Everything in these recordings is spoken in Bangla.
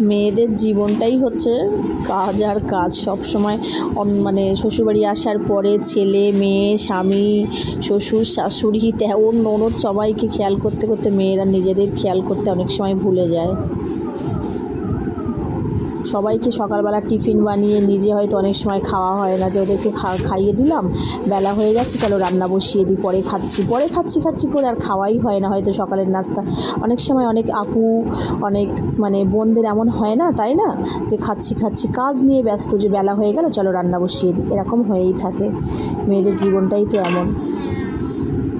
মেয়েদের জীবনটাই হচ্ছে কাজ আর কাজ। সব সময় মানে শ্বশুরবাড়ি আসার পরে ছেলে, মেয়ে, স্বামী, শ্বশুর, শাশুড়ি ওর ননদ সবাইকে খেয়াল করতে করতে মেয়েরা নিজেদের খেয়াল করতে অনেক সময় ভুলে যায়। সবাইকে সকালবেলা টিফিন বানিয়ে নিজে হয়তো অনেক সময় খাওয়া হয় না, যে ওদেরকে খাইয়ে দিলাম, বেলা হয়ে যাচ্ছে, চলো রান্না বসিয়ে দিই, পরে খাচ্ছি পরে খাচ্ছি খাচ্ছি করে আর খাওয়াই হয় না, হয়তো সকালের নাস্তা। অনেক সময় অনেক আপু, অনেক মানে বোনদের এমন হয় না, তাই না? যে খাচ্ছি খাচ্ছি, কাজ নিয়ে ব্যস্ত, যে বেলা হয়ে গেল, চলো রান্না বসিয়ে দিই, এরকম হয়েই থাকে। মেয়েদের জীবনটাই তো এমন।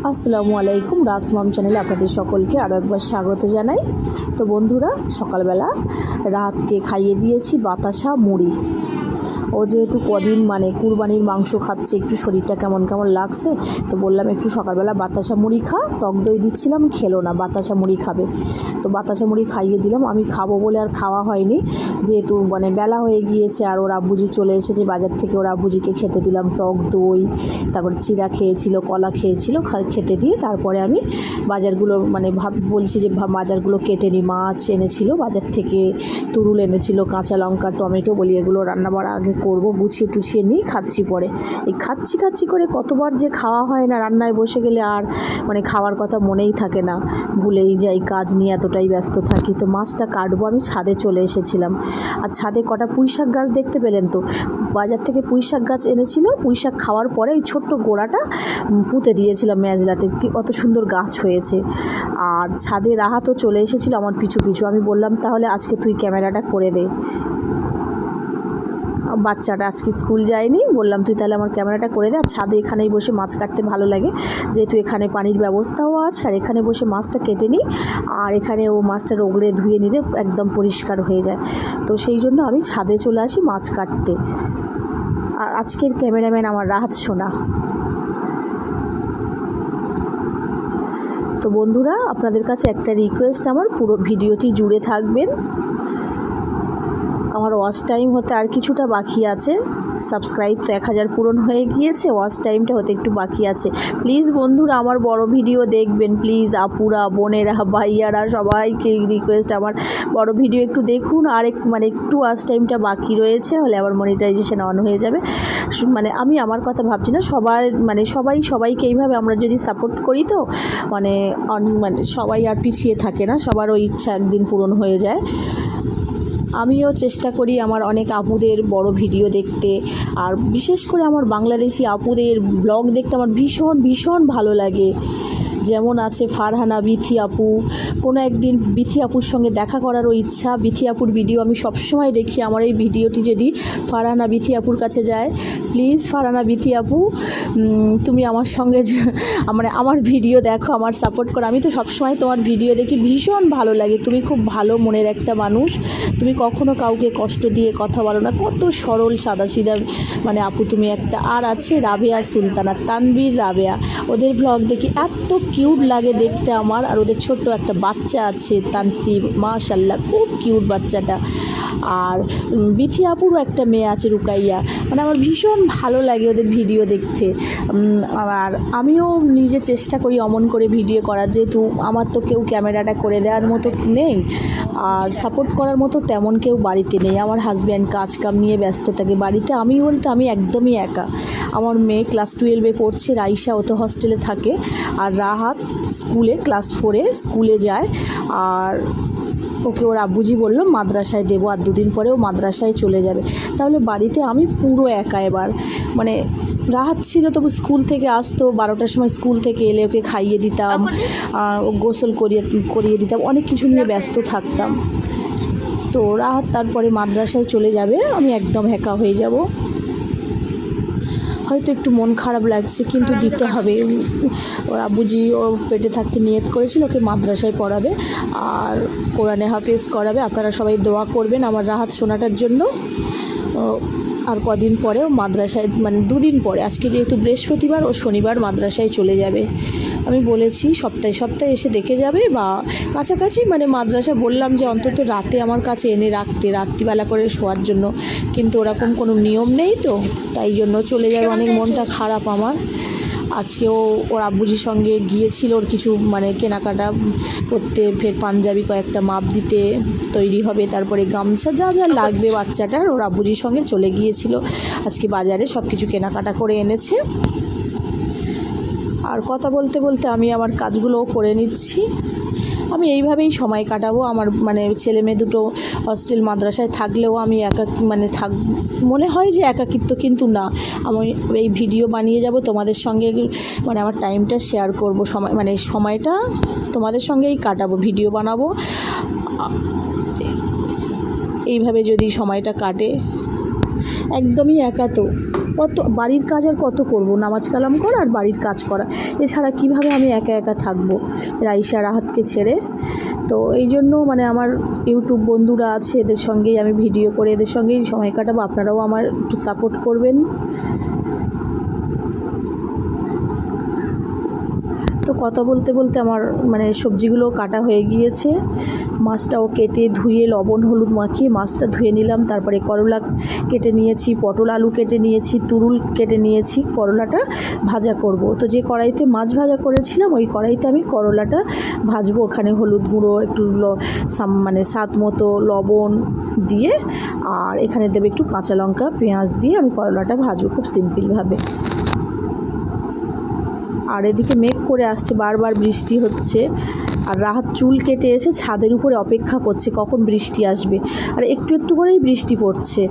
আসসালামু আলাইকুম রাজমাম চ্যানেলে আপনাদের সকলকে আরও একবার স্বাগত জানাই। তো বন্ধুরা, সকালবেলা রাতকে খাইয়ে দিয়েছি বাতাসা মুড়ি। ও যেহেতু কদিন মানে কুরবানির মাংস খাচ্ছে, একটু শরীরটা কেমন কেমন লাগছে, তো বললাম একটু সকালবেলা বাতাসা মুড়ি খা, টক দই দিচ্ছিলাম, খেলো না, বাতাসা মুড়ি খাবে। তো বাতাসা মুড়ি খাইয়ে দিলাম, আমি খাব বলে আর খাওয়া হয়নি। যেহেতু মানে বেলা হয়ে গিয়েছে আর ওর আব্বুজি চলে এসেছে, বাজার থেকে ওর আব্বুজিকে খেতে দিলাম টক দই, তারপর চিরা খেয়েছিল, কলা খেয়েছিল খেতে দিয়ে তারপরে আমি বাজারগুলো মানে ভাব, বলছি যে বাজারগুলো কেটে নিই মাছ এনেছিল, বাজার থেকে তুরুল এনেছিল, কাঁচা লঙ্কা, টমেটো বলি, এগুলো রান্না বাড়া আগে করব, গুছিয়ে টুছিয়ে নিই, খাচ্ছি পরে। এই খাচ্ছি খাচ্ছি করে কতবার যে খাওয়া হয় না, রান্নায় বসে গেলে আর মানে খাওয়ার কথা মনেই থাকে না। ভুলেই যাই, কাজ নিয়ে এতটাই ব্যস্ত থাকি। তো মাছটা কাটবো, আমি ছাদে চলে এসেছিলাম। আর ছাদে কটা পুঁই শাক গাছ দেখতে পেলেন তো? বাজার থেকে পুঁই শাক গাছ এনেছিল পুঁই শাক খাওয়ার পরে ওই ছোট্ট গোড়াটা পুঁতে দিয়েছিলাম মেজলাতে। কি সুন্দর গাছ হয়েছে। আর ছাদে রাহাতও চলে এসেছিল, আমার পিছু পিছু। আমি বললাম, তাহলে আজকে তুই ক্যামেরাটা করে দে। বাচ্চাটা আজকে স্কুল যায়নি, বললাম তুই তাহলে আমার ক্যামেরাটা করে দে, আর ছাদে এখানেই বসে মাছ কাটতে ভালো লাগে। যেহেতু এখানে পানির ব্যবস্থাও আছে, আর এখানে বসে মাছটা কেটে নিই, আর এখানে ও মাছটা রগড়ে ধুয়ে নিলে একদম পরিষ্কার হয়ে যায়। তো সেই জন্য আমি ছাদে চলে আসি মাছ কাটতে। আর আজকের ক্যামেরাম্যান আমার রাহাত সোনা। তো বন্ধুরা, আপনাদের কাছে একটা রিকোয়েস্ট আমার, পুরো ভিডিওটি জুড়ে থাকবেন। আমার ওয়াচ টাইম হতে আর কিছুটা বাকি আছে। সাবস্ক্রাইব তো এক হাজার পূরণ হয়ে গিয়েছে ওয়াচ টাইমটা হতে একটু বাকি আছে। প্লিজ বন্ধুরা, আমার বড় ভিডিও দেখবেন। প্লিজ আপুরা, বোনেরা, ভাইয়ারা, সবাইকে রিকোয়েস্ট আমার বড় ভিডিও একটু দেখুন। আর এক মানে একটু ওয়াচ টাইমটা বাকি রয়েছে, হলে আমার মনিটাইজেশন অন হয়ে যাবে। মানে আমি আমার কথা ভাবছি না, সবার মানে সবাই, সবাইকে এইভাবে আমরা যদি সাপোর্ট করি তো মানে অন- মানে সবাই আর পিছিয়ে থাকে না সবারও ইচ্ছা একদিন পূরণ হয়ে যায়। আমিও চেষ্টা করি আমার অনেক আপুদের বড় ভিডিও দেখতে, আর বিশেষ করে আমার বাংলাদেশি আপুদের ব্লগ দেখতে আমার ভীষণ ভীষণ ভালো লাগে। যেমন আছে ফারহানা, বিথি আপু। কোনো একদিন বিথি আপুর সঙ্গে দেখা করারও ইচ্ছা। বিথি আপুর ভিডিও আমি সবসময় দেখি। আমার এই ভিডিওটি যদি ফারহানা, বিথি আপুর কাছে যায় প্লিজ ফারহানা, বিথি আপু তুমি আমার সঙ্গে মানে আমার ভিডিও দেখো, আমার সাপোর্ট করো। আমি তো সবসময় তোমার ভিডিও দেখি। ভীষণ ভালো লাগে। তুমি খুব ভালো মনের একটা মানুষ। তুমি কখনো কাউকে কষ্ট দিয়ে কথা বলো না। কত সরল সাদা সাদাসিধা মানে আপু, তুমি একটা। আর আছে রাবেয়া সুলতানা তানবীর রাবেয়া। ওদের ভ্লগ দেখি এত কিউট লাগে দেখতে আমার। আর ওদের ছোট্ট একটা বাচ্চা আছে, তানসিব। মাশাল্লাহ খুব কিউট বাচ্চাটা। আর বিথি আপুরও একটা মেয়ে আছে, রুকাইয়া। মানে আমার ভীষণ ভালো লাগে ওদের ভিডিও দেখতে। আর আমিও নিজে চেষ্টা করি অমন করে ভিডিও করার। যেহেতু আমার তো কেউ ক্যামেরাটা করে দেওয়ার মতো নেই, আর সাপোর্ট করার মতো তেমন কেউ বাড়িতে নেই। আমার হাজব্যান্ড কাজ কাম নিয়ে ব্যস্ত থাকে। বাড়িতে আমি বলতে আমি একদমই একা। আমার মেয়ে ক্লাস টুয়েলভে পড়ছে, রাইসা ও তো হস্টেলে থাকে। আর রাহাত স্কুলে ক্লাস ফোরে স্কুলে যায়। আর ওকে ওর আব্বুজি বলল মাদ্রাসায় দেবো। আর দুদিন পরেও মাদ্রাসায় চলে যাবে। তাহলে বাড়িতে আমি পুরো একা এবার। মানে রাহাত ছিল তবু স্কুল থেকে আসতো। বারোটার সময় স্কুল থেকে এলে ওকে খাইয়ে দিতাম ও গোসল করিয়ে করিয়ে দিতাম অনেক কিছু নিয়ে ব্যস্ত থাকতাম। তো রাহাত তারপরে মাদ্রাসায় চলে যাবে আমি একদম একা হয়ে যাব। হয়তো একটু মন খারাপ লাগছে, কিন্তু দিতে হবে। ওর আবুজি ওর পেটে থাকতে নিয়ত করেছিল, ওকে মাদ্রাসায় পড়াবে আর কোরআনে হাফেজ করাবে। আপনারা সবাই দোয়া করবেন আমার রাহাত শোনাটার জন্য। আর কদিন পরেও মাদ্রাসায় মানে দুদিন পরে আজকে যেহেতু বৃহস্পতিবার ও শনিবার মাদ্রাসায় চলে যাবে। আমি বলেছি সপ্তাহে সপ্তাহে এসে দেখে যাবে বা কাছাকাছি মানে মাদ্রাসা বললাম যে অন্তত রাতে আমার কাছে এনে রাখতে রাত্রিবেলা করে শোয়ার জন্য। কিন্তু ওরকম কোনো নিয়ম নেই তো তাই জন্য চলে যাবে অনেক মনটা খারাপ আমার। আজকেও ওর আব্বুজির সঙ্গে গিয়েছিল ওর কিছু মানে কেনাকাটা করতে, ফের পাঞ্জাবি কয়েকটা মাপ দিতে তৈরি হবে, তারপরে গামছা যা যা লাগবে বাচ্চাটার, ওর আব্বুজির সঙ্গে চলে গিয়েছিল। আজকে বাজারে সব কিছু কেনাকাটা করে এনেছে। আর কথা বলতে বলতে আমি আমার কাজগুলোও করে নিচ্ছি। আমি এইভাবেই সময় কাটাবো। আমার মানে ছেলে মেয়ে দুটো হস্টেল মাদ্রাসায় থাকলেও আমি একা মানে থাক, মনে হয় যে একাকিত্ব কিন্তু না। আমি এই ভিডিও বানিয়ে যাব, তোমাদের সঙ্গে মানে আমার টাইমটা শেয়ার করব। সময় মানে সময়টা তোমাদের সঙ্গেই কাটাবো ভিডিও বানাবো। এইভাবে যদি সময়টা কাটে, একদমই একা তো। কত বাড়ির কাজ আর কত করব? নামাজ কালাম করা আর বাড়ির কাজ করা। এছাড়া কীভাবে আমি একা একা থাকব? রাইসা রাহাতকে ছেড়ে। তো এই জন্য মানে আমার ইউটিউব বন্ধুরা আছে, এদের সঙ্গেই আমি ভিডিও করে, এদের সঙ্গেই সময় কাটাবো। আপনারাও আমার একটু সাপোর্ট করবেন তো কথা বলতে বলতে আমার মানে সবজিগুলো কাটা হয়ে গিয়েছে। মাছটাও কেটে ধুয়ে লবণ, হলুদ মাখিয়ে মাছটা ধুয়ে নিলাম। তারপরে করলা কেটে নিয়েছি, পটল, আলু কেটে নিয়েছি, তুরুল কেটে নিয়েছি, করলাটা ভাজা করব। তো যে কড়াইতে মাছ ভাজা করেছিলাম, ওই কড়াইতে আমি করলাটা ভাজবো। ওখানে হলুদ গুঁড়ো, একটু মানে স্বাদ মতো লবণ দিয়ে, আর এখানে দেবে একটু কাঁচা লঙ্কা, পেঁয়াজ দিয়ে আমি করলাটা ভাজবো খুব সিম্পলভাবে। আর এদিকে মেঘ করে আসছে বারবার বৃষ্টি হচ্ছে। আর রাহাত চুল কেটে এসে ছাদের উপরে অপেক্ষা করছে, কখন বৃষ্টি আসবে। আর একটু একটু করেই বৃষ্টি পড়ছে।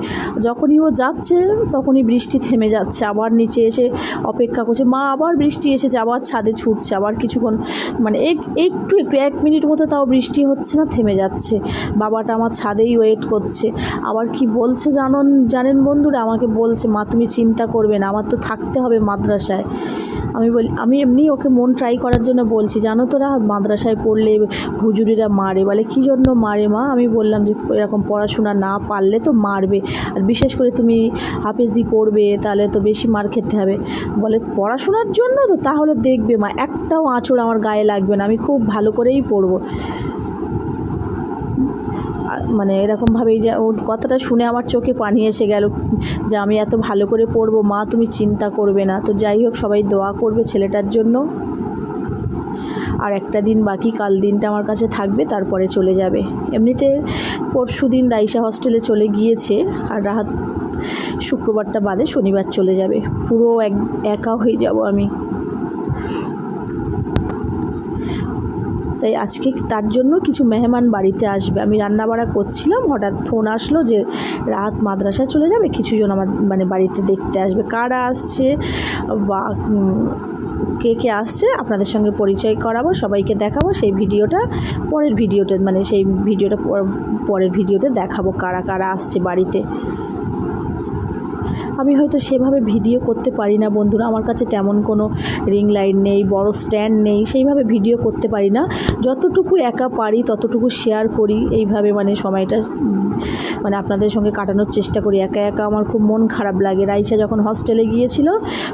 যখনই ও যাচ্ছে, তখনই বৃষ্টি থেমে যাচ্ছে। আবার নিচে এসে অপেক্ষা করছে, মা, আবার বৃষ্টি এসেছে, আবার ছাদে ছুটছে, আবার কিছুক্ষণ মানে এক, একটু একটু, এক মিনিট মতো তাও বৃষ্টি হচ্ছে না, থেমে যাচ্ছে। বাবাটা আমার ছাদেই ওয়েট করছে। আবার কি বলছে জানন, জানেন বন্ধুরা? আমাকে বলছে, মা, তুমি চিন্তা করবে না, আমার তো থাকতে হবে মাদ্রাসায়। আমি বলি, আমি এমনি ওকে মন ট্রাই করার জন্য বলছি, জানো তোরা মাদ্রাসায় পড়লে হুজুরিরা মারে বলে, কী জন্য মারে মা? আমি বললাম যে, এরকম পড়াশোনা না পারলে তো মারবে। আর বিশেষ করে তুমি হাফেজি পড়বে, তাহলে তো বেশি মার খেতে হবে। বলে, পড়াশোনার জন্য তো, তাহলে দেখবে মা, একটাও আঁচড় আমার গায়ে লাগবে না, আমি খুব ভালো করেই পড়ব। মানে এরকমভাবেই যে, ওর কথাটা শুনে আমার চোখে পানি এসে গেল যে, আমি এত ভালো করে পড়ব মা, তুমি চিন্তা করবে না। তো যাই হোক, সবাই দোয়া করবে ছেলেটার জন্য। আর একটা দিন বাকি, কাল দিনটা আমার কাছে থাকবে, তারপরে চলে যাবে। এমনিতে পরশু দিন রাইসা হস্টেলে চলে গিয়েছে, আর রাহাত শুক্রবারটা বাদে শনিবার চলে যাবে। পুরো এক, একা হয়ে যাব আমি। তাই আজকে তার জন্য কিছু মেহমান বাড়িতে আসবে। আমি রান্নাবাড়া করছিলাম, হঠাৎ ফোন আসলো যে রাত মাদ্রাসায় চলে যাবে, কিছুজন আমার মানে বাড়িতে দেখতে আসবে। কারা আসছে বা কে কে আসছে আপনাদের সঙ্গে পরিচয় করাবো, সবাইকে দেখাবো, সেই ভিডিওটা পরের ভিডিওতে মানে সেই ভিডিওটা পর- পরের ভিডিওতে দেখাবো কারা কারা আসছে বাড়িতে। আমি হয়তো সেভাবে ভিডিও করতে পারি না, বন্ধুরা। আমার কাছে তেমন কোনো রিং লাইট নেই, বড় স্ট্যান্ড নেই, সেইভাবে ভিডিও করতে পারি না। যতটুকু একা পারি, ততটুকু শেয়ার করি। এইভাবে মানে সময়টা মানে আপনাদের সঙ্গে কাটানোর চেষ্টা করি। একা একা আমার খুব মন খারাপ লাগে। রাইসা যখন হস্টেলে গিয়েছিল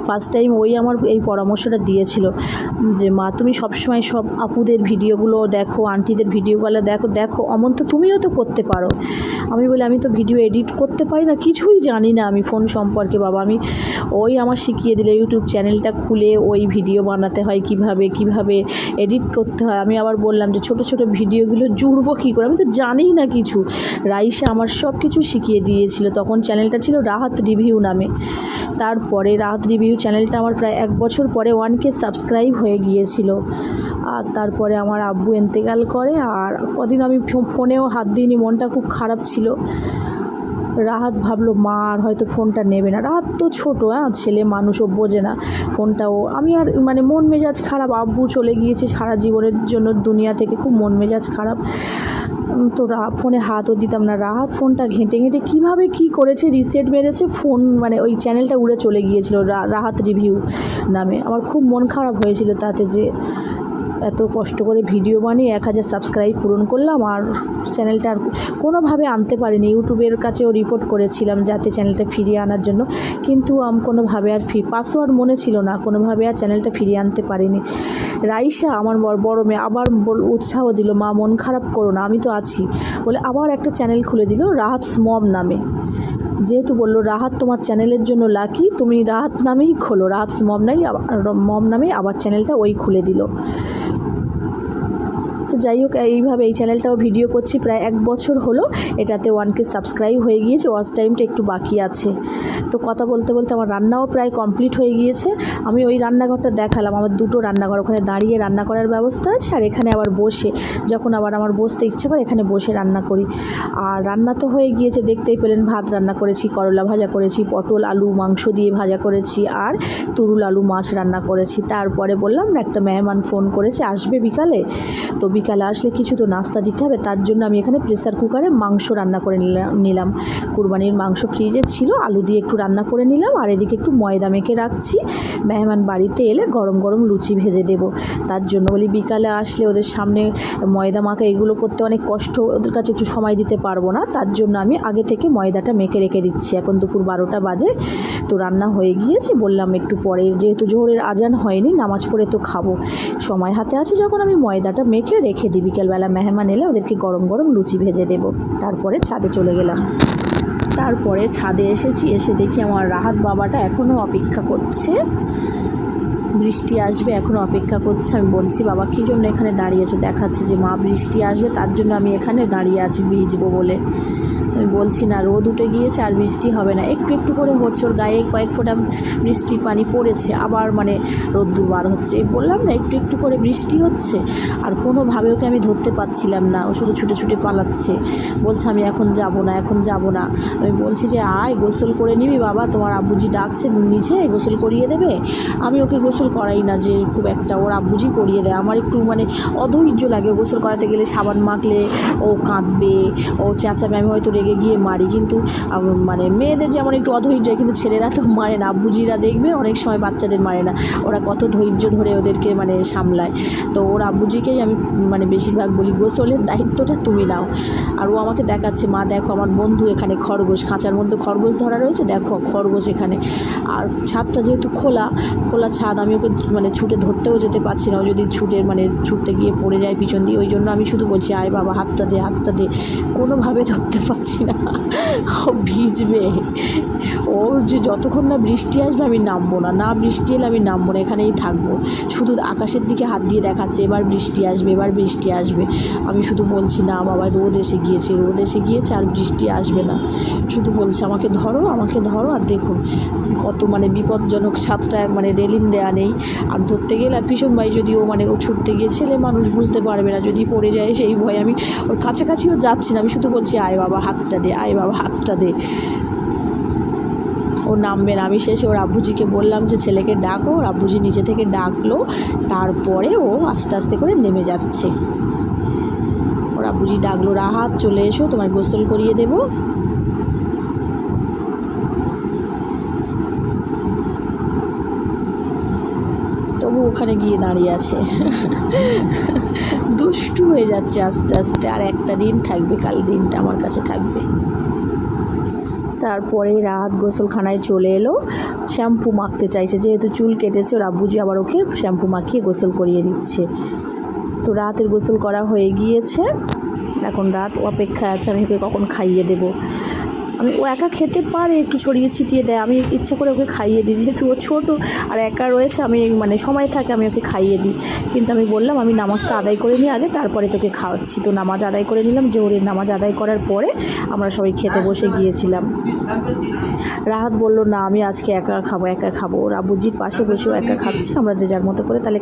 ফার্স্ট টাইম ওই আমার এই পরামর্শটা দিয়েছিল যে, মা, তুমি সবসময় সব আপুদের ভিডিওগুলো দেখো আন্টিদের ভিডিওগুলো দেখো দেখো। অমন তো তুমিও তো করতে পারো। আমি বলি, আমি তো ভিডিও এডিট করতে পারি না, কিছুই জানি না আমি ফোন সম্পর্কে বাবা, আমি ওই আমার শিখিয়ে দিলে ইউটিউব চ্যানেলটা খুলে ওই ভিডিও বানাতে হয় কীভাবে কীভাবে এডিট করতে হয়। আমি আবার বললাম যে ছোট ছোট ভিডিওগুলো জুড়বো কী করে? আমি তো জানিই না কিছু। রাইসা আমার সব কিছু শিখিয়ে দিয়েছিল। তখন চ্যানেলটা ছিল রাহাত রিভিউ নামে। তারপরে রাহাত রিভিউ চ্যানেলটা আমার প্রায় এক বছর পরে ওয়ান কে সাবস্ক্রাইব হয়ে গিয়েছিল। আর তারপরে আমার আব্বু এন্তেকাল করে। আর কদিন আমি ফোনেও হাত দিইনি, মনটা খুব খারাপ ছিল। রাহাত ভাবলো, মা আর হয়তো ফোনটা নেবে না। রাহাত তো ছোটো হ্যাঁ ছেলে মানুষও বোঝে না ফোনটাও আমি আর মানে মন মেজাজ খারাপ, আব্বু চলে গিয়েছে সারা জীবনের জন্য দুনিয়া থেকে, খুব মন মেজাজ খারাপ। তো রা, ফোনে হাতও দিতাম না। রাহাত ফোনটা ঘেঁটে ঘেঁটে কীভাবে কী করেছে, রিসেট মেরেছে, ফোন মানে ওই চ্যানেলটা উড়ে চলে গিয়েছিল রাহাত রিভিউ নামে। আমার খুব মন খারাপ হয়েছিল তাতে যে এত কষ্ট করে ভিডিও বানিয়ে এক হাজার সাবস্ক্রাইব পূরণ করলাম আর চ্যানেলটা আর কোনোভাবে আনতে পারিনি। ইউটিউবের কাছেও রিপোর্ট করেছিলাম যাতে চ্যানেলটা ফিরিয়ে আনার জন্য। কিন্তু আমি কোনোভাবে আর ফি পাসওয়ার্ড মনে ছিল না, কোনোভাবে আর চ্যানেলটা ফিরিয়ে আনতে পারিনি। রাইসা, আমার বড় মেয়ে, আবার উৎসাহ দিল, মা, মন খারাপ করো না, আমি তো আছি। বলে আবার একটা চ্যানেল খুলে দিল, রাহাত মম নামে। যেহেতু বলল, রাহাত তোমার চ্যানেলের জন্য লাকি, তুমি রাহাত নামেই খোলো। রাহাত মম নাই মম নামেই আবার চ্যানেলটা ওই খুলে দিল। তো যাই হোক, এইভাবে এই চ্যানেলটাও ভিডিও করছি। প্রায় এক বছর হলো, এটাতে ওয়ানকে সাবস্ক্রাইব হয়ে গিয়েছে ওয়াচ টাইমটা একটু বাকি আছে। তো কথা বলতে বলতে আমার রান্নাও প্রায় কমপ্লিট হয়ে গিয়েছে। আমি ওই রান্নাঘরটা দেখালাম, আমার দুটো রান্নাঘর, ওখানে দাঁড়িয়ে রান্না করার ব্যবস্থা আছে, আর এখানে আবার বসে, যখন আবার আমার বসতে ইচ্ছে করে, এখানে বসে রান্না করি। আর রান্না তো হয়ে গিয়েছে, দেখতেই পেলেন, ভাত রান্না করেছি, করলা ভাজা করেছি, পটল, আলু, মাংস দিয়ে ভাজা করেছি, আর তুরুল আলু মাছ রান্না করেছি। তারপরে বললাম, না, একটা মেহমান ফোন করেছে, আসবে বিকালে। তো বিকালে আসলে কিছু তো নাস্তা দিতে হবে, তার জন্য আমি এখানে প্রেসার কুকারে মাংস রান্না করে নিলাম। কুরবানির মাংস ফ্রিজে ছিল, আলু দিয়ে একটু রান্না করে নিলাম, আর এদিকে একটু ময়দা মেখে রাখছি। মেহমান বাড়িতে এলে গরম গরম লুচি ভেজে দেব। তার জন্য বলি বিকালে আসলে ওদের সামনে ময়দা মাখা এগুলো করতে অনেক কষ্ট, ওদের কাছে একটু সময় দিতে পারব না, তার জন্য আমি আগে থেকে ময়দাটা মেখে রেখে দিচ্ছি। এখন দুপুর বারোটা বাজে, তো রান্না হয়ে গিয়েছে, বললাম একটু পরে, যেহেতু জোহরের আজান হয়নি, নামাজ পড়ে তো খাব। সময় হাতে আছে যখন আমি ময়দাটা মেখে রেখে দিই বিকেলবেলা মেহমান এলে ওদেরকে গরম গরম লুচি ভেজে দেব। তারপরে ছাদে চলে গেলাম। তারপরে ছাদে এসেছি, এসে দেখি আমার রাহাত বাবাটা এখনও অপেক্ষা করছে। বৃষ্টি আসবে, এখন অপেক্ষা করছে। আমি বলছি, বাবা, কী জন্য এখানে দাঁড়িয়ে দাঁড়িয়েছো দেখাচ্ছে যে, মা, বৃষ্টি আসবে, তার জন্য আমি এখানে দাঁড়িয়ে আছি, ভিজবো বলে। আমি বলছি, না, রোদ উঠে গিয়েছে আর বৃষ্টি হবে না। একটু একটু করে হচ্ছে, ওর গায়ে কয়েক ফোঁটা বৃষ্টি পানি পড়েছে, আবার মানে রোদ্দুর বার হচ্ছে। বললাম না, একটু একটু করে বৃষ্টি হচ্ছে, আর কোনোভাবে ওকে আমি ধরতে পারছিলাম না, ও শুধু ছুটে ছুটে পালাচ্ছে। বলছে, আমি এখন যাব না, এখন যাব না। আমি বলছি যে, আয়, গোসল করে নিবি বাবা, তোমার আব্বুজি ডাকছে, নিচে গোসল করিয়ে দেবে। আমি ওকে গোসল করাই না যে খুব একটা ওর আব্বুজি করিয়ে দেয়। আমার একটু মানে অধৈর্য লাগে গোসল করাতে গেলে সাবান মাখলে ও কাঁদবে ও চেঁচাবে আমি হয়তো রেগে গিয়ে মারি। কিন্তু মানে মেয়েদের যেমন একটু অধৈর্য হয়, কিন্তু ছেলেরা তো মারে না। আব্বুজিরা দেখবে অনেক সময় বাচ্চাদের মারে না। ওরা কত ধৈর্য ধরে ওদেরকে মানে সামলায়। তো ওর আব্বুজিকেই আমি মানে বেশিরভাগ বলি গোসলের দায়িত্বটা তুমি নাও। আর ও আমাকে দেখাচ্ছে মা দেখো আমার বন্ধু এখানে খরগোশ খাঁচার মধ্যে খরগোশ ধরা রয়েছে দেখো খরগোশ এখানে। আর ছাদটা যেহেতু খোলা খোলা ছাদ আমি ওকে মানে ছুটে ধরতেও যেতে পারছি না। ও যদি ছুটে মানে ছুটতে গিয়ে পড়ে যায় পিছন দিয়ে, ওই জন্য আমি শুধু বলছি, আয় বাবা, হাতটা দে হাতটা দে। কোনোভাবে ধরতে পারছি না। ও ভিজবে। ওর যে যতক্ষণ না বৃষ্টি আসবে, আমি নামবো না। না বৃষ্টি এলে আমি নামবো না, এখানেই থাকব। শুধু আকাশের দিকে হাত দিয়ে দেখাচ্ছে, এবার বৃষ্টি আসবে, এবার বৃষ্টি আসবে। আমি শুধু বলছি, না বাবা, রোদ এসে গিয়েছে, রোদ এসে গিয়েছে, আর বৃষ্টি আসবে না। শুধু বলছে, আমাকে ধরো আমাকে ধরো, আর দেখুন কত মানে বিপজ্জনক সাতটা মানে রেলিং দেয়া নেই আর ধরতে গেলে আর ভীষণ ভাই যদি ও মানে ও ছুটতে গিয়ে ছেলে মানুষ বুঝতে পারবে না, যদি পড়ে যায় সেই ভয়। আমি ওর কাছাকাছিও যাচ্ছি না, আমি শুধু বলছি, আয় বাবা, হাতটা দে, আয় বাবা, হাতটা দে। ও নামবে না। আমি শেষে ওর আব্বুজিকে বললাম যে, ছেলেকে ডাকো। ওর আব্বুজি নিচে থেকে ডাকলো। তারপরে ও আস্তে আস্তে করে নেমে যাচ্ছে। ওর আব্বুজি ডাকলো, রাহাত, চলে এসো তোমার গোসল করিয়ে দেবো। তবু ওখানে গিয়ে দাঁড়িয়ে আছে। দুষ্টু হয়ে যাচ্ছে আস্তে আস্তে। আর একটা দিন থাকবে, কাল দিনটা আমার কাছে থাকবে। তারপরে রাত গোসলখানায় চলে এলো। শ্যাম্পু মাখতে চাইছে, যেহেতু চুল কেটেছে, ওর আব্বুজি আবার ওকে শ্যাম্পু মাখিয়ে গোসল করিয়ে দিচ্ছে। তো রাতের গোসল করা হয়ে গিয়েছে। এখন রাত অপেক্ষায় আছে, আমি ওকে কখন খাইয়ে দেবো? আমি ও একা খেতে পারে, একটু ছড়িয়ে ছিটিয়ে দেয়। আমি ইচ্ছা করে ওকে খাইয়ে দিই। যেহেতু ও ছোটো আর একা রয়েছে, আমি মানে সময় থাকে, আমি ওকে খাইয়ে দিই। কিন্তু আমি বললাম, আমি নামাজটা আদায় করে নিই আগে, তারপরে তোকে খাওয়াচ্ছি। তো নামাজ আদায় করে নিলাম। জোহরের নামাজ আদায় করার পরে আমরা সবাই খেতে বসে গিয়েছিলাম। রাহাত বলল, না, আমি আজকে একা খাব একা খাব। ওর আবুজির পাশে বসেও একা খাচ্ছি, আমরা যে যার মতো করে তাহলে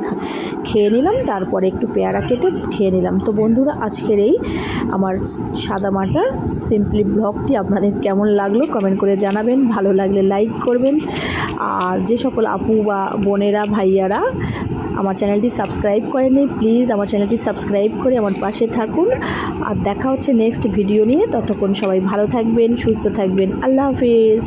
খেয়ে নিলাম। তারপরে একটু পেয়ারা কেটে খেয়ে নিলাম। তো বন্ধুরা, আজকের এই আমার সাদামাটা সিম্পলি ব্লগটি আপনাদের কেমন লাগল কমেন্ট করে জানাবেন। ভালো লাগলে লাইক করবেন। আর যে সকল আপু বা বোনেরা, ভাইয়ারা আমার চ্যানেলটি সাবস্ক্রাইব করেনি প্লিজ আমার চ্যানেলটি সাবস্ক্রাইব করে আমার পাশে থাকুন। আর দেখা হচ্ছে নেক্সট ভিডিও নিয়ে। ততক্ষণ সবাই ভালো থাকবেন, সুস্থ থাকবেন। আল্লাহ হাফিজ।